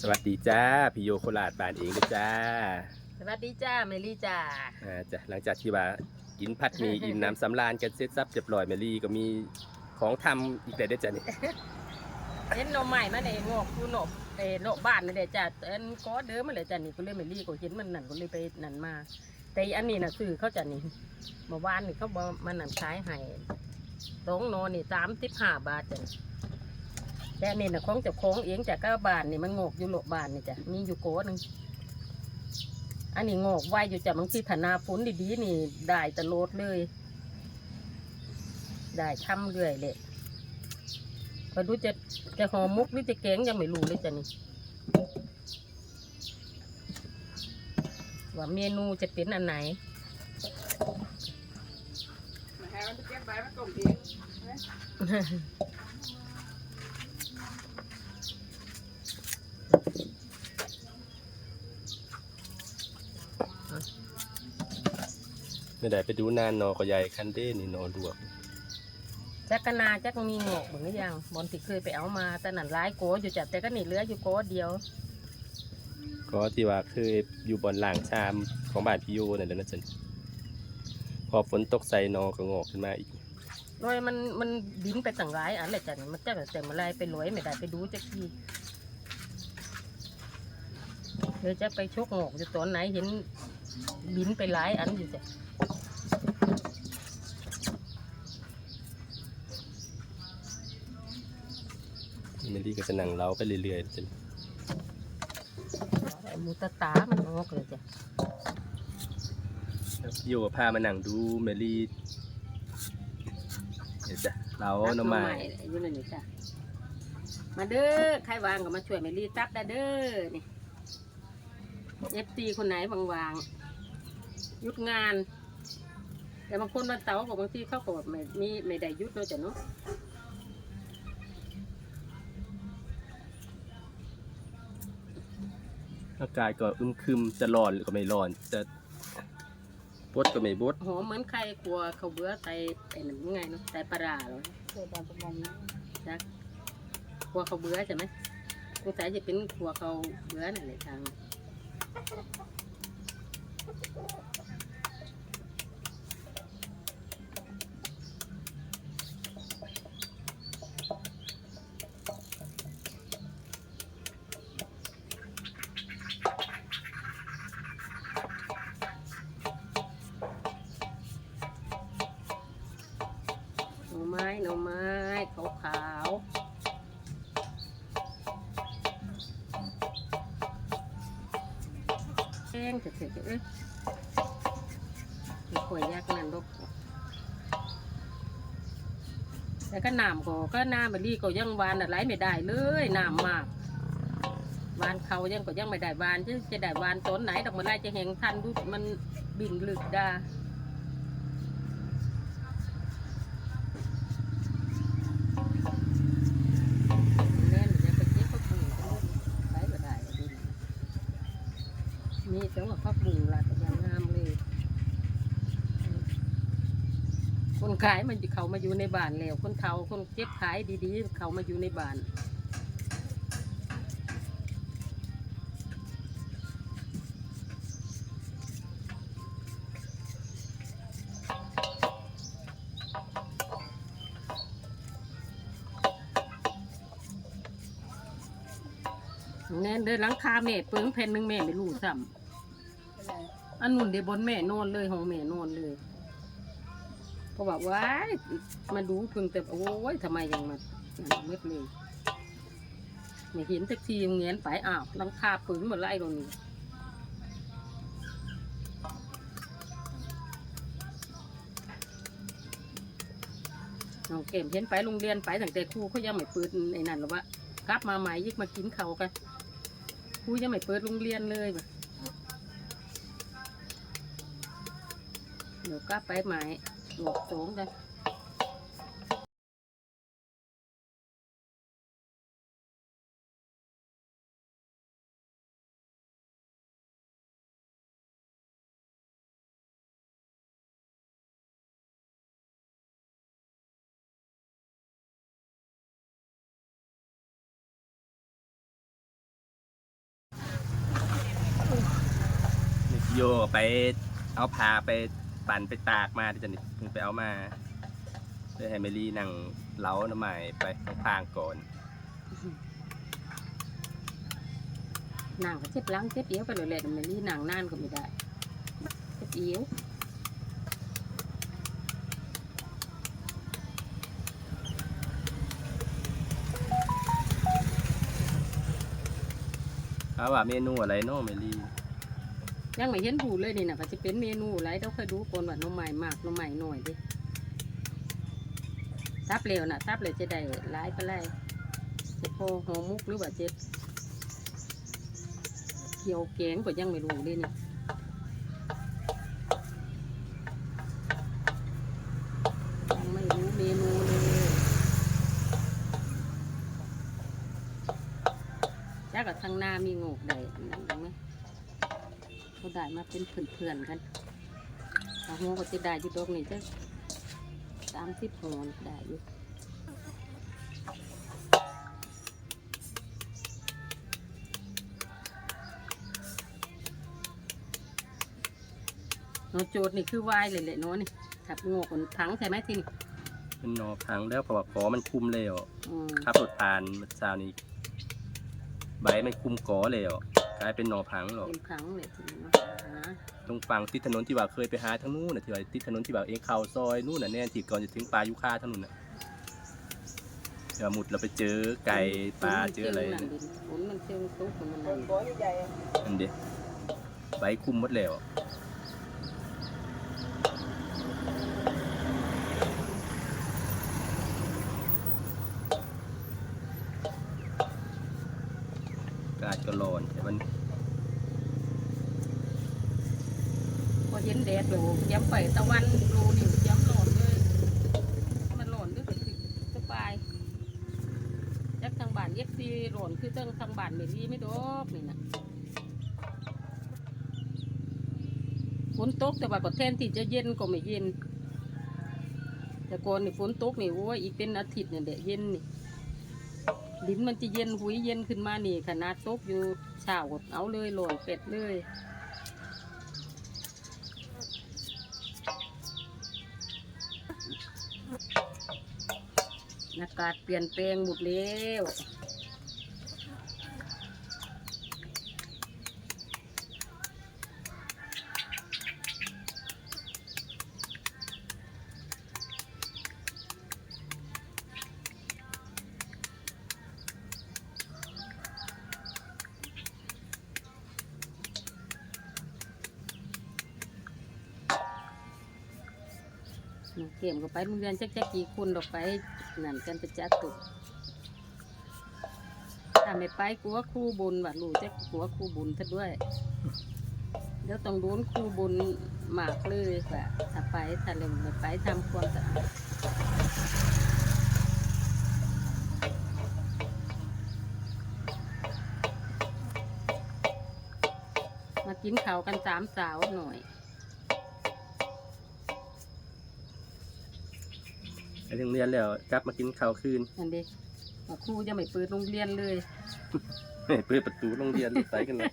สวัสดีจ้าพี่โยโคราชบานเองนะจ้าสวัสดีจ้าเมลี่จ้าอ่าจ้ะหลังจากที่ว่ากินผัดหมีอิ่มน้ำสำราญกันเสร็จสับเรียบร้อยแมรี่ก็มีของทำอีกแต่ได้อจ้ะนี่เห็นหนมใหม่มาในงอกคูหนมเออหนมบ้านนี่แหละจ้าอันก็เดิมมาเลยจ้านี่ก็เลยเมลี่ก็เห็นมันนั่นก็เลยไปนั่นมา แต่อันนี้น่ะซื้อเขาจ้ะนี่เมื่อวานนี่เขาบอกมันนั่นขายให้สองโนนี่สามสิบห้าบาทจ้ะนี่ แต่อันนี่น่ะของเจ้าของเองจากก้าบานนี่มันงอกอยู่โลบานนี่จ้ะมีอยู่โกหนึงอันนี้งอกไว้อยู่จ้ะบางทีถนาฝนดีๆนี่ได้ตลอดเลย ได้ทำเรื่อยเลยพอดูจะจะห่อมุกหรือจะแกงยังไม่รู้เลยจ้ะนี่ว่าเมนูจะเป็นอันไหนมาหามันจะเก็บใบมันต้มเอง ไม่ได้ไปดูนานนอก็ใหญ่คันเด้นี่นอลวกจักกะนาจักมีงอกเหมือนยังบอลที่เคยไปเอามาแต่นั่นร้ายโกอยู่จัดแต่ก็นี่เหลืออยู่โกเดียวก็ที่ว่าเคยอยู่บนหลังชามของบ้านพี่โยนั่นแหละนะจ๊ะพอฝนตกใส่นอก็งอกขึ้นมาอีกโดยมันมันดินไปต่างร้ายอันแหละจ้ะนี่มันจะแต่เมื่อไรไปลอยไม่ได้ไปดูจักทีเดี๋ยวจะไปชกงอกอยู่ตอนไหนเห็นบินไปหลายอันอยู่จ้ะ แมรี่ก็จะนั่งเล้าไปเรื่อยๆจ้ะไอ้มูตาตามันออกเลยจ้ะพี่โยก็พามานั่งดูแมรี่เดี๋ยวจ้ะเล้าหน้ำไม้อยู่นั่นนี่จ้ะมาเด้อใครวางก็มาช่วยแมรี่ตัดได้เด้อนี่เอฟซีคนไหนวางๆหยุดงาน แต่บางคนวันเสาร์ก็บางทีเขาก็แบบไม่มีไม่ได้หยุดเนาะจ้ะเนาะ อากาศก็อึมครึมจะร้อนหรือก็ไม่ร้อน จะบดก็ไม่บดหอมเหมือนไข่กลัวเขาวเบื่อใส่ไอ้นั่นยังไงเนาะใส่ปลาร้าเหรอเกิดการประมงจักกลัวเขาวเบื่อใช่ไหมสงสัยจะเป็นกลัวเขาวเบื่อนั่นแหละทาง แต่ก็น้ำก็ก็น้ำมะลิก็ยังหวานอะไรไม่ได้เลยน้ำมากหวานเขายังก็ยังไม่ได้หวานจะจะได้หวานต้นไหนดอกมะลิจะแหงทันดูมันบินลึกได้ แน่นจะไปเก็บผักบุ้งไปก็ได้ก็ดีมีแต่ว่าผักบุ้งละก็ยังงามเลย คน ขายมันเขามาอยู่ในบ้านแล้วคนเฒ่าคนเจ็บขายดีๆ เขามาอยู่ในบ้านแน่นเดินหลังคาแม่เปิงแผ่นหนึ่งแม่ไม่รู้ซ้ำอันนุ่นเดี๋ยวบนแม่นอนเลยของแม่นอนเลย ก็บอกว่ามาดูเพิ่งแต่โอ้ยทำไมยังมานั่นมืดเลยไม่เห็นสักทีเงี้ยนไปอ้าวลังคาเปิงหมดไล่ตรงนี้น้องเก็มเห็นไปโรงเรียนไปตั้งแต่ครูเขายังไม่เปิดไอ้นั่นหรอวะกลับมาใหม่ยิ่งมากินเขากันครูยังไม่เปิดโรงเรียนเลยเดี๋ยวกลับไปใหม่ หลวกสูงเลยโยไปเอาพาไป ปั่นไปตากมาที่จะนี่เพิ่งไปเอามาเพื่อให้เมลี่นั่งเล้าน้ำใหม่ไปพางๆก่อนนางก็เจ็บหลังเจ็บเอวไปเลยแหละมันนี่นางนานก็ไม่ได้เจ็บเอวถามว่าเมนูอะไรเนาะเมลี่ ยังไม่เห็นผูเลยนี่นะก็จะเป็นเมนูอะไรเราเคยดูก่อนว่าน้องใหม่มากน้องใหม่หน่อยดิซับเร็วนะซับเลยจะได้หลายไปเลยจะพอหัวมุกหรือว่าเจ็บเกี่ยวแกงก็ยังไม่รู้เลยนี่ยังไม่รู้เมนูเลยจ้ากับทางหน้ามีโงกได้นั่นไหม เขาได้มาเป็นเพื่อนๆกันเอาหัวก็จะได้อยู่ดอกนี่จ้ะสามสิบหัวได้อยู่เนาะโจทย์นี่คือวายเลยแหละเนาะนี่ขับงอกคนทั้งใช่ไหมที่นี่มันนอพังแล้วเพราะว่าขอมันคุมแล้วอืมขับรถผ่านเมื่อเช้านี้ใบมันคุมกอแล้ว กลายเป็นนอพังหรอกเป็นครั้งเลยทีนี้เนาะนะตรงฝั่งติดถนนที่ว่าเคยไปหาทั้งนู้นน่ะที่ว่าติดถนนที่ว่าเองเข้าซอยนู่นน่ะแน่นที่ก่อนจะถึงปลายุค่าทั้งนู้นน่ะเดี๋ยวหมุดเราไปเจอไก่ปลาเจออะไรนั่นน่ะดิฝนมันเชิงตุ๊กมันคนั่นนบ่ใหญ่ๆอะอันเดียใบคุมหมดแล้วอากาศก็ร้อนแต่มัน พอ เห็นแดดอยู่ย้ำไปตะวันรูนี่ย้ำหลอนเลย มันหลอนด้วยสิสบายยักทางบ้านเย็บซีหลอนคือจังทางบ้านไม่ดีไม่ดอกนี่นะฝนตกแต่ว่าก็แทนที่จะเย็นก็ไม่เย็น แต่ก่อนนี่ฝนตกนี่โอ้ยอีกเป็นอาทิตย์เนี่ยเดะเย็นนี่ดินมันจะเย็นหุยเย็นขึ้นมานี่ขนาดตกอยู่เช้าก็เอาเลยหล่นเป็ดเลย อากาศเปลี่ยนแปลงหมดแล้ว เกมก็ไปโรงเรียนจักจักกี่คนดอกไปนั่นกันไปจัดตุกถ้าไม่ไปกลัวครูบุญว่าลูกจะกลัวครูบุญซะด้วย เดี๋ยวต้องโดนครูบุญหมากเลยว่าถ้าไปถ้าเล่นไม่ไปทำความสะอาดมากินข้าวกันสามสาวหน่อย ไปถึงเรียนแล้วกลับมากินข้าวคืนนั่นเด็กครูจะไม่เปิดโรงเรียนเลยเปิดประตูโรงเรียนไปกันเลย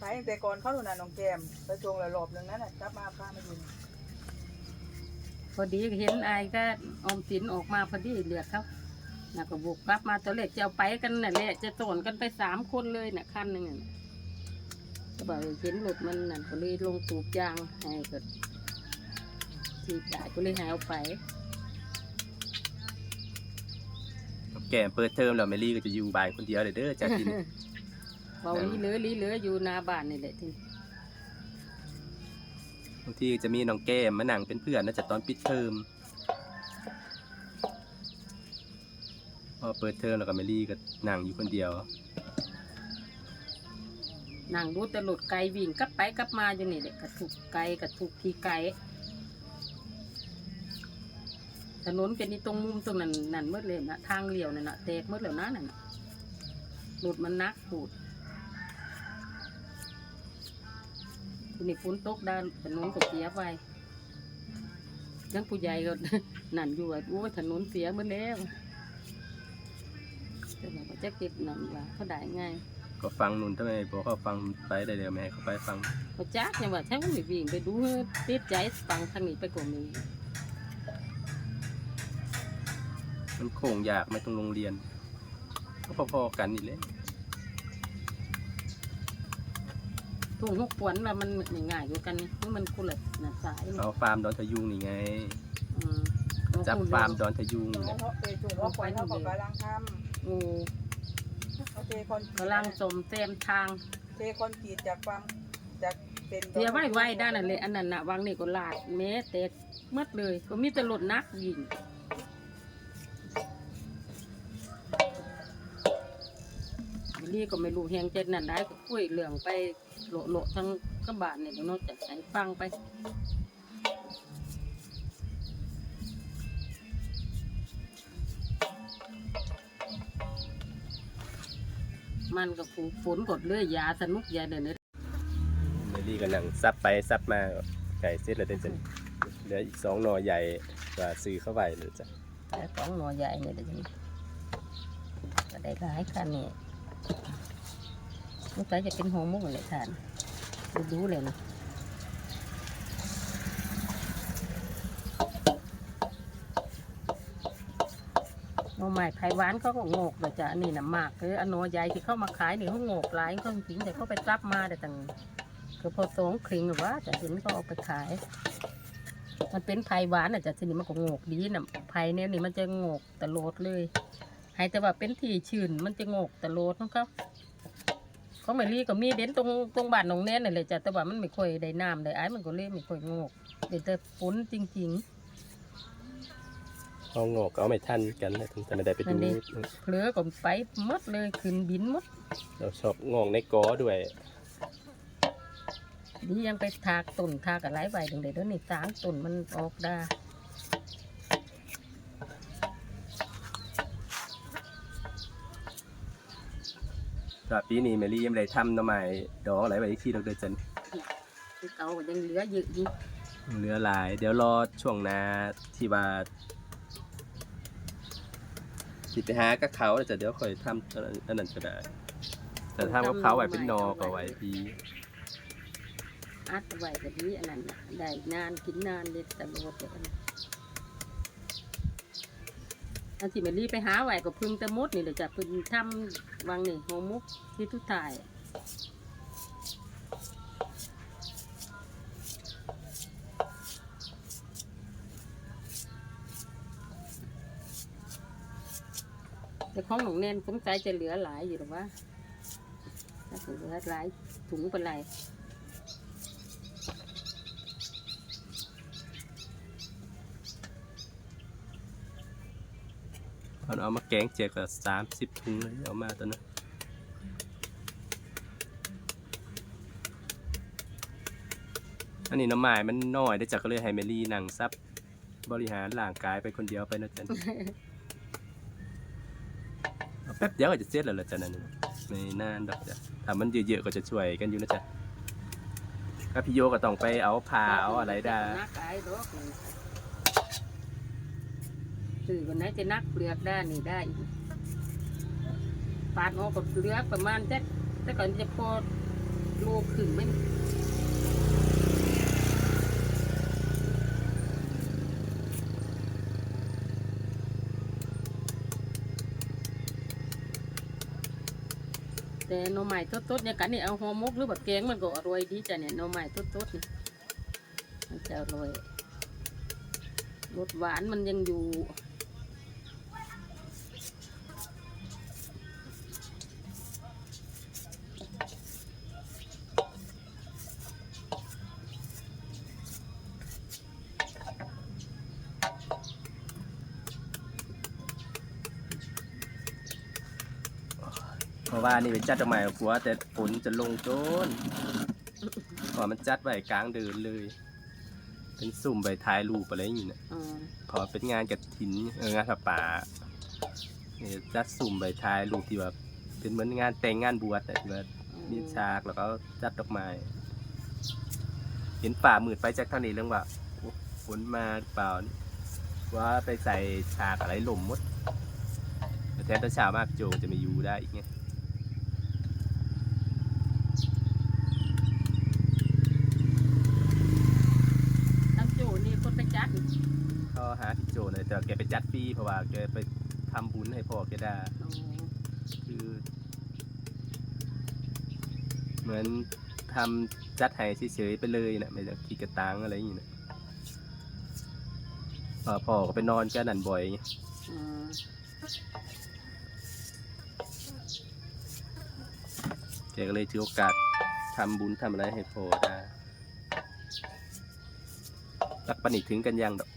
ไปตั้งแต่ก่อนเข้าหนูน่ะน้องแก้มไปชงแล้วรอบหนึงนั้นน่ะกลับมาพามาอยู่นี่พอดีเห็นไอ้ก็ออมสินออกมาพอดีเรียกเขาน่ะก็บุกกลับมาตอนแรกจะเอาไปกันน่ะแหละจะโตนกันไปสามคนเลยน่ะคันหนึ่งน่ะก็บอกเห็นรถมันนั่นก็เลยลงตูบยางให้ก็ทีได้ก็เลยให้เอาไป แก่เปิดเทอมแล้วแมรี่ก็จะอยู่บ้านคนเดียวเลยเด้อจากกินเบาลีเหลือลีเหลืออยู่หนาบ้านนี่แหละที่บางทีจะมีน้องแก้มมานั่งเป็นเพื่อนนะจากตอนปิดเทอมพอเปิดเทอมแล้วก็แมรี่ก็นั่งอยู่คนเดียว นั่งดูแต่รถไกลวิ่งกลับไปกลับมาอยู่นี่แหละกระถูกไกลกระถูกขี่ไกล ถนนเป็นนี่ตรงมุมตรงนั้นนั่นเมื่อเลยนะทางเลี้ยวนั่นนะแตกเมื่อแล้วนะนั่นน่ะรถมันนักปูดทีนี้ฝนตกด้านถนนก็เสียไปยังผู้ใหญ่ก็นั่นอยู่ว่าโอ้ยถนนเสียหมดแล้วแต่ว่าจะเก็บนั่นว่าเขาได้ไงายก็ฟังนุ่นทำไมบอกเขาฟังไปได้เดี๋ยวไม่ให้เขาไปฟังบ่จักเนี่ยว่าถ้ามันไม่วิ่งไปดูเฮ้ยติดใจฟังทางนี้ไปก็มี มันโค้งยากไม่ต้องโรงเรียน ก็พอๆกันนี่แหละทุ่งหกปวนว่ามันไม่ง่ายอยู่กันนี่มันคนละน่ะสายนี่เอาฟาร์มดอนทะยุงนี่ไง อืมจับฟาร์มดอนทะยุงจุงเนี่ยเขาเตะจุงเขาคอยเขาก็กำลังทโอ้ำเขาเทคอนกรีตกำลังสมเต็มทาง เทคอนกรีตจากฟังจากเป็นเสียไว้ไว้ด้านนั่นเลยอันนั้นน่ะวางนี่ก็ลาดแม้แต่หมดเลย ก็มีแต่รถนักยิง นี่ก็ไม่รู้แหงเจ็ดนั่นได้ก็คุยเรื่องไปโละโละทั้งกระบาดเนี่ยเดี๋ยวเนอกจากให้ฟังไปมันก็ฝูฝนกดเลื่อยยาสนุกยาเดี๋ยวนี้เมลี่ก็นั่งซับไปซับมาไก่เสร็จแล้วเด้จ้ะเหลืออีกสองหน่อใหญ่กว่าซื้อเข้าไปเลยจ้ะแต่ของหน่อใหญ่เนี่ยเดี๋ยวนี้ก็ได้หลายคันนี่ ลูกชายจะเป็นหัวมุกเลยทานดูดูเลยนะหน่อไม้ไผ่หวานเขาก็โงกเลยจ้ะอันนี้นะมากคืออันหน่อใหญ่ที่เข้ามาขายนี่เขาโงกหลายเขาจริงแต่เขาไปรับมาแต่ต่างคือพอสองคลิงหรือว่าจะเห็นเขาเอาไปขาย มันเป็นไผ่หวานอะจ้ะทีนี้มันก็โงกดีนะไผ่เนี่ยนี่มันจะโงกตะโลดเลยให้แต่ว่าเป็นที่ชื้นมันจะโงกตะโลดของเขาเขาไม่รีก็มีเด่นตรงตรงบ้านหนองแน่นนี่นเลยจ้ะแต่ว่ามันไม่ค่อยได้น้ำได้ไอ้มันก็เลยไม่ค่อยโงกเดี๋ยวแต่ฝนจริง เอางอกก็เอาไม่ทันกันนะถึงจะไม่ได้ไปนั่ดูนดิ ๆเพลือก็ไปหมดเลยขึ้นบินหมดเราชอบงอกในกอด้วยนี่ยังไปทากต้นทากอะไรใบถึงเดี๋ยวนี้สางต้นมันออกได้สำหรับปีนี้เมลี่ยังไม่ได้ทำหน่อไม้ดอกอะไรไว้ที่เราเดินจันคือเก่าก็ยังเหลือเยอะอยู่เหลือหลาย เดี๋ยวรอช่วงหนาที่ว่าสิไปหากับเขาแต่เดี๋ยวค่อยทำอันนั้นก็ได้ แต่ถ้ากับเขาไว้เป็นนอก็ไว้ดีอัดไว้แบบนี้อันนั้นน่ะได้นานกินนานเลยตะโลดเลยอันนั้น อันที่แมลี่ไปหาไว้ก็พึ่งตะมดนี่เลยจะพึ่งทำวางนี่หัวมุกที่ทุกถ่ายแต่ของหนองแนนสงสัยจะเหลือหลายอยู่หรือว่าถ้าเหลือหลายถุงเป็นไร เอาเอามาแกงเจยก็สามสิบถุงเลยเอามาตอนนั้นอันนี้น้ำหมายมันน้อยได้จากก็เลยให้เมลี่นั่งซับบริหารร่างกายไปคนเดียวไปนะจ๊ะเอาแป๊บเดียวก็จะเสร็จแล้วละจ๊ะนั่นไม่นานดอกจ้ะถ้ามันเยอะๆก็จะช่วยกันอยู่นะจ๊ะถ้าพี่โยก็ต้องไปเอาผ้าเอาอะไรได้ นักไอ้อวันไหนจะนักเปลือกได้นี่ได้อีกปาดออกกับเปลือกประมาณแต่แต่ก่อนจะพอโลขึงไหมแต่หน่อไม้ต้นๆเนี่ยกันนี่เอาหอมกหรือแบบแกงมันก็อร่อยดีจ้ะเนี่ยหน่อไม้ต้นๆนี่มันจะอร่อยรสหวานมันยังอยู่ ว่านี่เป็นจัดดอกไม้กับผัว แต่ฝนจะลงโจนเพอมันจัดไว้กลางเดินเลย เป็นสุ่มใบท้ายรูปอะไรอย่างนี้นะอ่าพอเป็นงานกระถินเอองานผ้าป่านี่จัดสุ่มใบท้ายรูปที่แบบเป็นเหมือนงานแต่งงานบวชอะที่ว่ามีฉากแล้วก็จัดดอกไม้เห็นป่ามืดไปจากทางนี้เรื่องว่าโอ้ฝนมาหรือเปล่านี่ว่าไปใส่ฉากอะไรหล่มหมดแต่แทนตะเช้ามากโจจะไม่อยู่ได้อีกไง จเลยแต่แกไปจัดฟรีเพราะว่าแกไปทำบุญให้พ่อแกได้คือเหมือนทำจัดให้เฉยๆไปเลยนะไม่ได้ขี้กระตังอะไรอย่างงี้นะพ่อก็ไปนอนแกนั่นบ่อยแกก็เลยถือโอกาสทำบุญทำอะไรให้พ่อได้รักปนิถึงกันยังดอก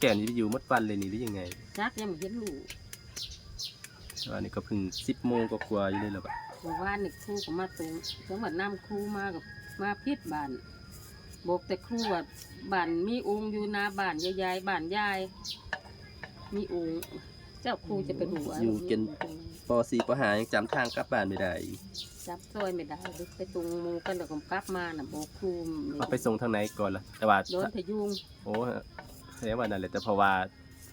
แก้วนี่ไปอยู่หมดวันเลยนี่หรือยังไงจักยังบ่เห็นลูกอันนี้ก็เพิ่งสิบโมงกว่าๆอยู่เลยหรอปะเมื่อวานนี่ครูก็มาตรงจังหวัดน้ำครูมากับมาพิษบ้านบอกแต่ครูว่าบ้านมีองค์อยู่หนาบ้านยายๆบ้านยาย มีองค์เจ้าครูจะเป็นหัวอยู่กินปสี่ปห้ายังจำทางกลับบ้านไม่ได้อีกจับซอยไม่ได้ดึกไปตรงหมูกันแล้วก็กลับมาน่ะบอกครูม่เอาไปส่งทางไหนก่อนล่ะแต่ว่าโดนทะยุงโอ้ แสดงว่านั่นแหละแต่เพราะว่า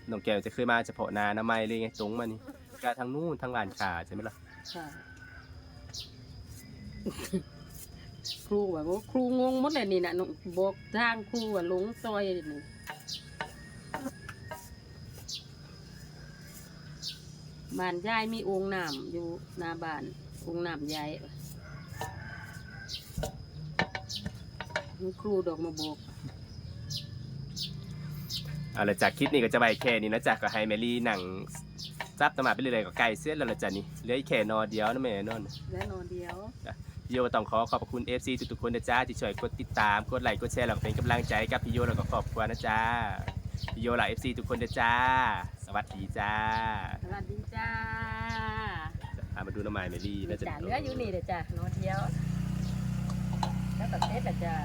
น้องแก้วจะเคยมาเฉพาะนาน้ำไม้เลยไงตรงมานี่กาทางนู้นทางลานขาใช่ไหมล่ะค่ะครูว่าโอ้ครูงงหมดเลยนี่นะน้องบอกทางครูว่าหลงซอยนี่บ้านยายมีองค์น้ำอยู่หน้าบ้านองค์น้ำยายครูดอกมาบอก เอาละจากคลิปนี้ก็จะไปแค่นี้นะจ๊ะก็ให้แมรี่หนังซับตามมาไปเรื่อยๆก็ไกลเส้นแล้วละจ้ะนี่เหลืออีกแค่นอเดียวนะแม่นอนและนอนเดียว พี่โยก็ต้องขอขอบคุณ FC ทุกๆคนนะจ๊ะที่ช่วยกดติดตามกดไลค์กดแชร์แล้วก็เป็นกำลังใจให้กับพี่โยแล้วก็ครอบครัวนะจ๊ะพี่โยหลาย FC ทุกคนนะจ๊ะสวัสดีจ้าสวัสดีจ้าพามาดูน้ำไม้แมรี่นะจ๊ะจ้าเหลืออยู่นี่เด้อจ้านอนเดียวแล้วก็เสร็จแล้วจ้า